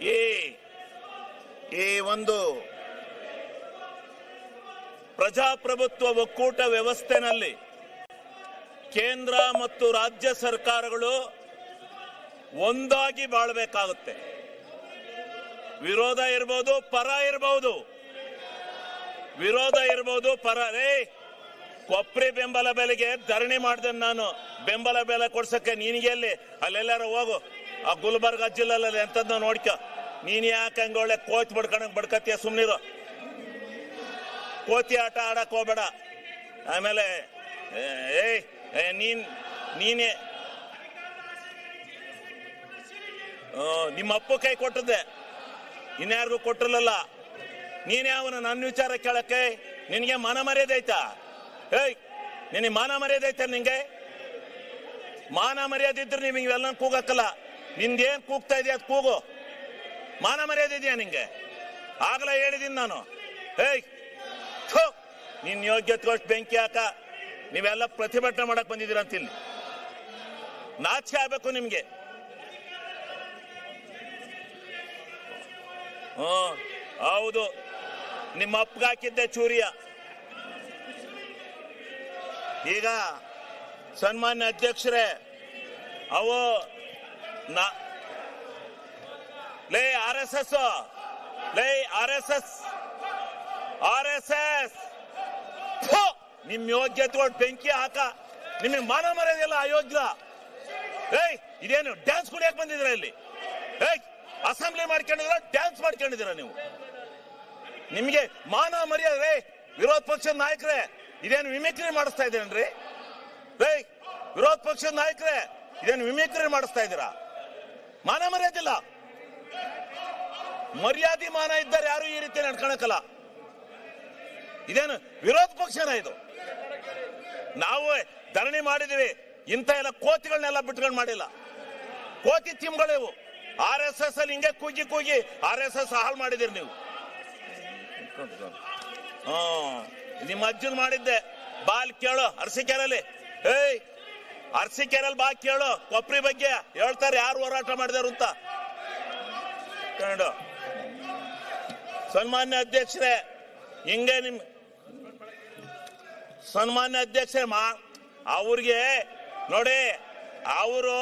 ಈ ಈ ಒಂದು ಪ್ರಜಾಪ್ರಭುತ್ವ ಒಕ್ಕೂಟ ವ್ಯವಸ್ಥೆನಲ್ಲಿ ಕೇಂದ್ರ ಮತ್ತು ರಾಜ್ಯ ಸರ್ಕಾರಗಳು ಒಂದಾಗಿ ಬಾಳ್ಬೇಕಾಗುತ್ತೆ. ವಿರೋಧ ಇರ್ಬೋದು, ಪರ ಇರ್ಬೋದು. ವಿರೋಧ ಇರ್ಬೋದು, ಪರ. ರೇ ಕೊಪ್ರಿ ಬೆಂಬಲ ಬೆಲೆಗೆ ಧರಣಿ ಮಾಡ್ದೆ ನಾನು. ಬೆಂಬಲ ಬೆಲೆ ಕೊಡ್ಸಕ್ಕೆ ನೀನಿಗೆ ಎಲ್ಲಿ? ಅಲ್ಲೆಲ್ಲರೂ ಹೋಗು. ಆ ಗುಲ್ಬರ್ಗ ಜಿಲ್ಲೆಲ್ಲ ಎಂತದ್ದು ನೋಡ್ಕ. ನೀನ್ ಯಾಕೆ ಹಂಗ ಒಳ್ಳೆ ಕೋಚ್ ಬಡ್ಕೊಂಡಂಗ್ ಬಡ್ಕತ್ತೀಯ ಸುಮ್ನಿರು. ಕೋತಿ ಆಟ ಆಡಕ್ ಹೋಗ್ಬೇಡ. ಆಮೇಲೆ ಏಯ್ ನೀನ್, ನೀನೇ. ನಿಮ್ಮ ಅಪ್ಪು ಕೈ ಕೊಟ್ಟದ್ದೆ. ಇನ್ಯಾರಿಗೂ ಕೊಟ್ಟಿರ್ಲಿಲ್ಲ. ನೀನೇ ಅವನು ನನ್ನ ವಿಚಾರ ಕೇಳಕ್ಕೆ? ನಿನಗೆ ಮಾನ ಮರ್ಯಾದೆ ಐತಾ? ಏಯ್, ನಿನಗೆ ಮಾನ ಮರ್ಯಾದೆ ಐತ ನಿಂಗೆ ಮಾನ ಮರ್ಯಾದೆ ಇದ್ರೆ ನಿಮಗೆ ಇವೆಲ್ಲ ಕೂಗಕ್ಕಲ್ಲ ನಿಂದೇನ್ ಕೂಗ್ತಾ ಇದೆಯಾ? ಅದು ಕೂಗು. ಮಾನ ಮರ್ಯಾದೆ ಇದೆಯಾ ನಿಂಗೆ? ಆಗಲೇ ಹೇಳಿದೀನಿ ನಾನು. ಏಯ್ ಥು, ನಿನ್ ಯೋಗ್ಯತೆಗೋಷ್ಟು ಬೆಂಕಿ ಹಾಕ. ನೀವೆಲ್ಲ ಪ್ರತಿಭಟನೆ ಮಾಡಕ್ ಬಂದಿದ್ದೀರ ಅಂತ ಇಲ್ಲಿ ನಾಚಿಕೆ ಆಗ್ಬೇಕು ನಿಮ್ಗೆ. ಹ್ಮ್ ಹೌದು. ನಿಮ್ಮ ಅಪ್ಪಗ ಹಾಕಿದ್ದೆ ಚೂರಿಯ. ಈಗ ಸನ್ಮಾನ್ಯ ಅಧ್ಯಕ್ಷರೇ ಅವು ಲೇ ಆರ್ ಎಸ್ ಲೇ R S S, R S S. ನಿಮ್ ಯೋಗ್ಯತೆ ಬೆಂಕಿ ಹಾಕ. ನಿಮಗೆ ಮಾನ ಮರ್ಯಾದೆಲ್ಲ ಅಯೋಗ್ಯ. ಏಯ್, ಇದೇನು ಡ್ಯಾನ್ಸ್ ಕುಡಿಯಕ್ ಬಂದಿದ್ರ ಇಲ್ಲಿ? ಏಯ್ ಅಸೆಂಬ್ಲಿ ಮಾಡ್ಕೊಂಡಿದ್ರ ಡ್ಯಾನ್ಸ್ ಮಾಡ್ಕೊಂಡಿದ್ದೀರ ನೀವು? ನಿಮಗೆ ಮಾನ ಮರ್ಯಾದೆ ವಿರೋಧ ಪಕ್ಷದ ನಾಯಕರೇ, ಇದೇನು ವಿಮಿಕ್ರಿ ಮಾಡಿಸ್ತಾ ಇದ್ದೀರೇನ್ರಿ? ಏಯ್, ವಿರೋಧ ಪಕ್ಷದ ನಾಯಕರೇ, ಇದೇನು ವಿಮಿಕ್ರಿ ಮಾಡಿಸ್ತಾ ಇದ್ದೀರಾ? ಮಾನ ಮರ್ಯಾದಿಲ್ಲ ಮರ್ಯಾದೆ ಮಾನ ಇದ್ದಾರೆ ಯಾರು ಈ ರೀತಿ ನಡ್ಕೊಳಕಲ್ಲ. ಇದೇನು ವಿರೋಧ ಪಕ್ಷನ ಇದು? ನಾವು ಧರಣಿ ಮಾಡಿದೀವಿ ಇಂಥ ಎಲ್ಲ ಕೋತಿಗಳನ್ನೆಲ್ಲ ಬಿಟ್ಕೊಂಡು ಮಾಡಿಲ್ಲ. ಕೋತಿ ತಿಮ್ಗಳಿವು ಆರ್ ಎಸ್ ಎಸ್ ಅಲ್ಲಿ ಹಿಂಗೆ ಕೂಗಿ ಕೂಗಿ ಆರ್ ಎಸ್ ಎಸ್ ಹಾಳು ಮಾಡಿದಿರಿ ನೀವು. ನಿಮ್ಮ ಅಜ್ಜನ್ ಮಾಡಿದ್ದೆ. ಬಾಲ್ ಕೇಳು ಕೇಳಲಿ ಏಯ್ ಅರಸಿಕೆರಲ್ಲಿ ಬಾ ಕೇಳು. ಕೊಪ್ರಿ ಬಗ್ಗೆ ಹೇಳ್ತಾರೆ ಯಾರು ಹೋರಾಟ ಮಾಡಿದಾರು ಅಂತ. ಸನ್ಮಾನ್ಯ ಅಧ್ಯಕ್ಷರೇ, ಹಿಂಗೆ ನಿಮ್ ಸನ್ಮಾನ್ಯ ಅಧ್ಯಕ್ಷರೇ, ಮಾ, ಅವ್ರಿಗೆ ನೋಡಿ, ಅವರು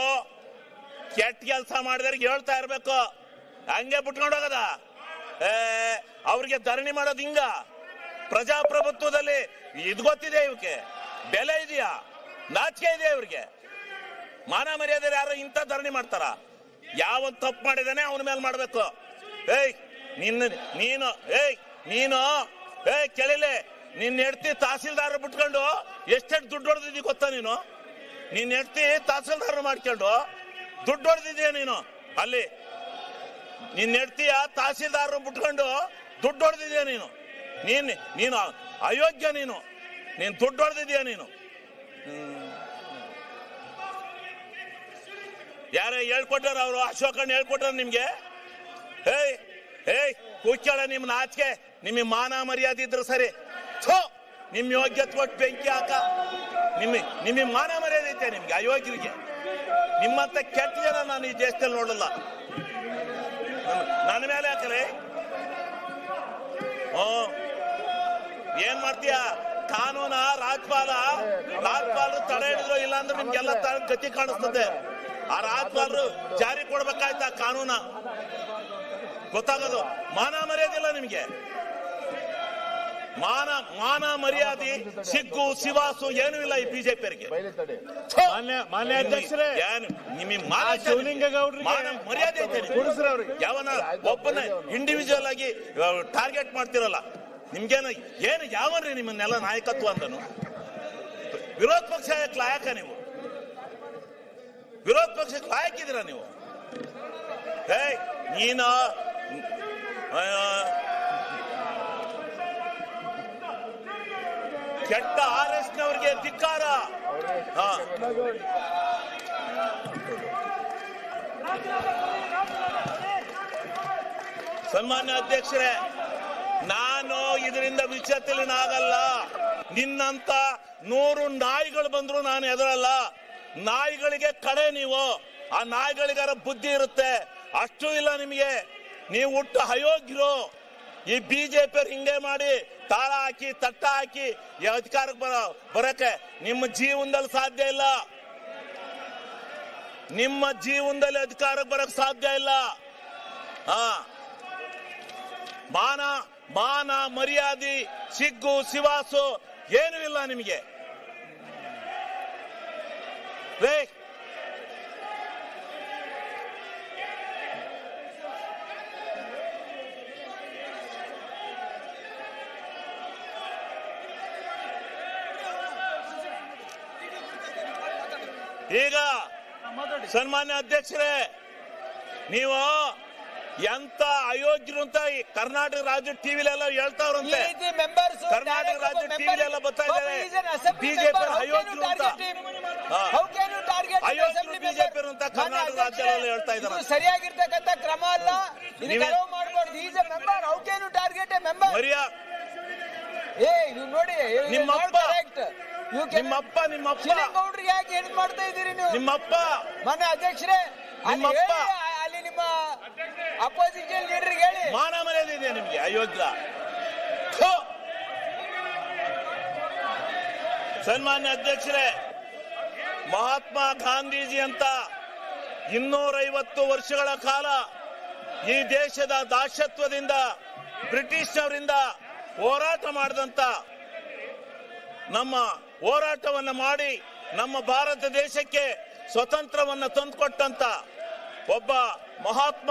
ಕೆಟ್ಟ ಕೆಲಸ ಮಾಡಿದವ್ರಿಗೆ ಹೇಳ್ತಾ ಇರ್ಬೇಕು. ಹಂಗೆ ಬಿಟ್ಕೊಂಡು ಹೋಗದ. ಏ, ಅವ್ರಿಗೆ ಧರಣಿ ಮಾಡೋದು ಹಿಂಗ. ಪ್ರಜಾಪ್ರಭುತ್ವದಲ್ಲಿ ಇದು ಗೊತ್ತಿದೆ ಇವಕ್ಕೆ ಬೆಲೆ ಇದೆಯಾ? ನಾಚಿಕೆ ಇದೆ ಇವ್ರಿಗೆ ಮಾನ ಮರ್ಯಾದೆ ಯಾರು ಇಂಥ ಧರಣಿ ಮಾಡ್ತಾರ? ಯಾವ ತಪ್ಪು ಮಾಡಿದಾನೆ ಅವನ ಮೇಲೆ ಮಾಡ್ಬೇಕು. ಏಯ್, ನಿನ್ನ, ನೀನು, ಏಯ್ ನೀನು, ಏಯ್, ಕೇಳಿಲೆ, ನಿನ್ನ ಹೆಡ್ತಿ ತಹಸೀಲ್ದಾರ್ ಬಿಟ್ಕೊಂಡು ಎಷ್ಟೆಷ್ಟು ದುಡ್ಡು ಹೊಡೆದಿದ್ದಿ ಗೊತ್ತಾ ನೀನು? ನಿನ್ನ ಹೆಡ್ತಿ ತಹಸೀಲ್ದಾರ್ ಮಾಡ್ಕೊಂಡು ದುಡ್ಡು ಹೊಡೆದಿದ್ದೀಯ ನೀನು? ಅಲ್ಲಿ, ನಿನ್ನ ಹೆಡ್ತಿಯ ತಹಸೀಲ್ದಾರ್ ಬಿಟ್ಕೊಂಡು ದುಡ್ಡು ಹೊಡೆದಿದ್ಯಾ ನೀನು? ನೀನು ನೀನು ಅಯೋಗ್ಯ ನೀನು. ನೀನು ದುಡ್ಡು ಹೊಡೆದಿದ್ಯಾ ನೀನು? ಯಾರ ಹೇಳ್ಕೊಟ್ಟಾರ ಅವರು? ಅಶೋಕಣ್ಣ ಹೇಳ್ಕೊಟ್ಟಾರ ನಿಮ್ಗೆ? ಏಯ್ ಏಯ್ ಕೂಚಾಳ ನಿಮ್ ನಾಚಿಕೆ. ನಿಮಗೆ ಮಾನ ಮರ್ಯಾದೆ ಇದ್ರೆ ಸರಿ. ನಿಮ್ ಯೋಗ್ಯತೆ ಕೊಟ್ಟು ಬೆಂಕಿ ಹಾಕ. ನಿಮ್ಮ ನಿಮ್ಮ ಮಾನ ಮರ್ಯಾದೆ ಐತೆ ನಿಮ್ಗೆ, ಅಯೋಗ್ಯರಿಗೆ. ನಿಮ್ಮಂತ ಕೆಟ್ಟ ಜನ ನಾನು ಈ ದೇಶದಲ್ಲಿ ನೋಡಲ್ಲ. ನನ್- ನನ್ನ ಮೇಲೆ ಹಾಕ್ರಿ. ಹ್ಞೂ ಏನ್ ಮಾಡ್ತೀಯ? ಕಾನೂನ ರಾಜ್ಪಾಲ ರಾಜ್ಪಾಲರು ತಡೆ ಹಿಡಿದ್ರು ಇಲ್ಲ ಅಂದ್ರೆ ನಿಮ್ಗೆಲ್ಲ ಗತಿ ಕಾಣಿಸ್ತದೆ. ಆ ರಾಜ್ಪಾಲರು ಜಾರಿ ಕೊಡ್ಬೇಕಾಯ್ತ ಕಾನೂನ? ಗೊತ್ತಾಗೋದು. ಮಾನ ಮರ್ಯಾದೆ ಇಲ್ಲ ನಿಮ್ಗೆ. ಮಾನ ಮಾನ ಮರ್ಯಾದೆ ಸಿಗ್ಗು ಶಿವಾಸು ಏನೂ ಇಲ್ಲ ಈ ಬಿಜೆಪಿಯವರಿಗೆ. ಮಾನ್ಯ ಮಾನ್ಯ ಅಧ್ಯಕ್ಷರೇ ಮರ್ಯಾದೆ ಐತೆ ಯಾವನ ಒಬ್ಬನ ಇಂಡಿವಿಜುವಲ್ ಆಗಿ ಟಾರ್ಗೆಟ್ ಮಾಡ್ತಿರಲ್ಲ. ನಿಮ್ಗೇನು, ಏನು ಯಾವನ್ರಿ ನಿಮ್ಮನ್ನೆಲ್ಲ ನಾಯಕತ್ವ ಅಂದನು ವಿರೋಧ ಪಕ್ಷ ಲಾಯಕ ನೀವು. ವಿರೋಧ ಪಕ್ಷಕ್ಕೆ ಲಾಯಕಿದ್ದೀರಾ ನೀವು. ಏಯ್, ನೀನು ಕೆಟ್ಟ ಆರ್ ಎಸ್ ನವರಿಗೆ ಧಿಕ್ಕಾರ ಸನ್ಮಾನ್ಯ ಅಧ್ಯಕ್ಷರೇ ನಾನು ಇದರಿಂದ ವಿಚಲಿತನಾಗಲ್ಲ ನಿನ್ನಂತ ನೂರು ನಾಯಿಗಳು ಬಂದ್ರು ನಾನು ಎದುರಲ್ಲ. ನಾಯಿಗಳಿಗೆ ಕಡೆ ನೀವು. ಆ ನಾಯಿಗಳಿಗಾರ ಬುದ್ಧಿ ಇರುತ್ತೆ. ಅಷ್ಟು ಇಲ್ಲ ನಿಮಗೆ. ನೀವು ಹುಟ್ಟು ಅಯೋಗ್ಯರು. ಈ ಬಿಜೆಪಿ ಹಿಂಗೆ ಮಾಡಿ ತಾಳ ಹಾಕಿ, ತಟ್ಟ ಹಾಕಿ ಅಧಿಕಾರಕ್ಕೆ ಬರೋ ಬರಕ್ಕೆ ನಿಮ್ಮ ಜೀವನದಲ್ಲಿ ಸಾಧ್ಯ ಇಲ್ಲ. ನಿಮ್ಮ ಜೀವನದಲ್ಲಿ ಅಧಿಕಾರಕ್ಕೆ ಬರಕ್ ಸಾಧ್ಯ ಇಲ್ಲ. ಹಾ. ಮಾನ ಮಾನ ಮರ್ಯಾದೆ ಸಿಗ್ಗು ಸಿವಾಸು ಏನೂ ಇಲ್ಲ ನಿಮಗೆ. ರೇ ಈಗ ಸನ್ಮಾನ್ಯ ಅಧ್ಯಕ್ಷರೇ ನೀವು ಎಂತ ಅಯೋಗ್ಯರು ಅಂತ ಈ ಕರ್ನಾಟಕ ರಾಜ್ಯ ಟಿವಿಲೆಲ್ಲ ಹೇಳ್ತಾವ್ರಂತೆ. ಮೆಂಬರ್ಸ್ ಕರ್ನಾಟಕ ರಾಜ್ಯ ಟಿವಿಲೆಲ್ಲ ಬರ್ತಾ ಇದ್ದಾರೆ ಬಿಜೆಪಿ ಅಯೋಗ್ಯರು ಅಂತ. ಅಯೋಗ್ಯರು ಬಿಜೆಪಿ ಅಂತ ಕರ್ನಾಟಕ ರಾಜ್ಯ ಹೇಳ್ತಾ ಇದ್ದಾರೆ. ಸರಿಯಾಗಿರ್ತಕ್ಕಂಥ ಕ್ರಮ ಅಲ್ಲ. ಮಾಡಬಾರ್ದು is a member how can you target a member ಏ ನೀವು ನೋಡಿ ನಿಮ್ಮಪ್ಪ. ನಿಮ್ಮಪ್ಪ ನಿಮ್ಮಪ್ಪ. ಶಿಲಿಂಗೌಡ್ರಿಗೆ ಯಾಕೆ ಹೆಲ್ಪ್ ಮಾಡ್ತಾ ಇದ್ದೀರಿ ನೀವು? ನಿಮ್ಮಪ್ಪ. ಮನೆ ಅಧ್ಯಕ್ಷರೇ ನಿಮ್ಮಪ್ಪ. ಅಪೋಸಿಷನ್ ಲೀಡರ್ ಹೇಳಿ. ಮಾನ ಮರ್ಯಾದೆ ನಿಮಗೆ? ಅಯೋಗ್ಯ ಸನ್ಮಾನ್ಯ ಅಧ್ಯಕ್ಷರೇ, ಮಹಾತ್ಮ ಗಾಂಧೀಜಿ ಅಂತ ಇನ್ನೂರೈವತ್ತು ವರ್ಷಗಳ ಕಾಲ ಈ ದೇಶದ ದಾಶತ್ವದಿಂದ, ಬ್ರಿಟಿಷ್ನವರಿಂದ ಹೋರಾಟ ಮಾಡಿದಂತ ನಮ್ಮ ಹೋರಾಟವನ್ನ ಮಾಡಿ ನಮ್ಮ ಭಾರತ ದೇಶಕ್ಕೆ ಸ್ವತಂತ್ರವನ್ನ ತಂದುಕೊಟ್ಟಂತ ಒಬ್ಬ ಮಹಾತ್ಮ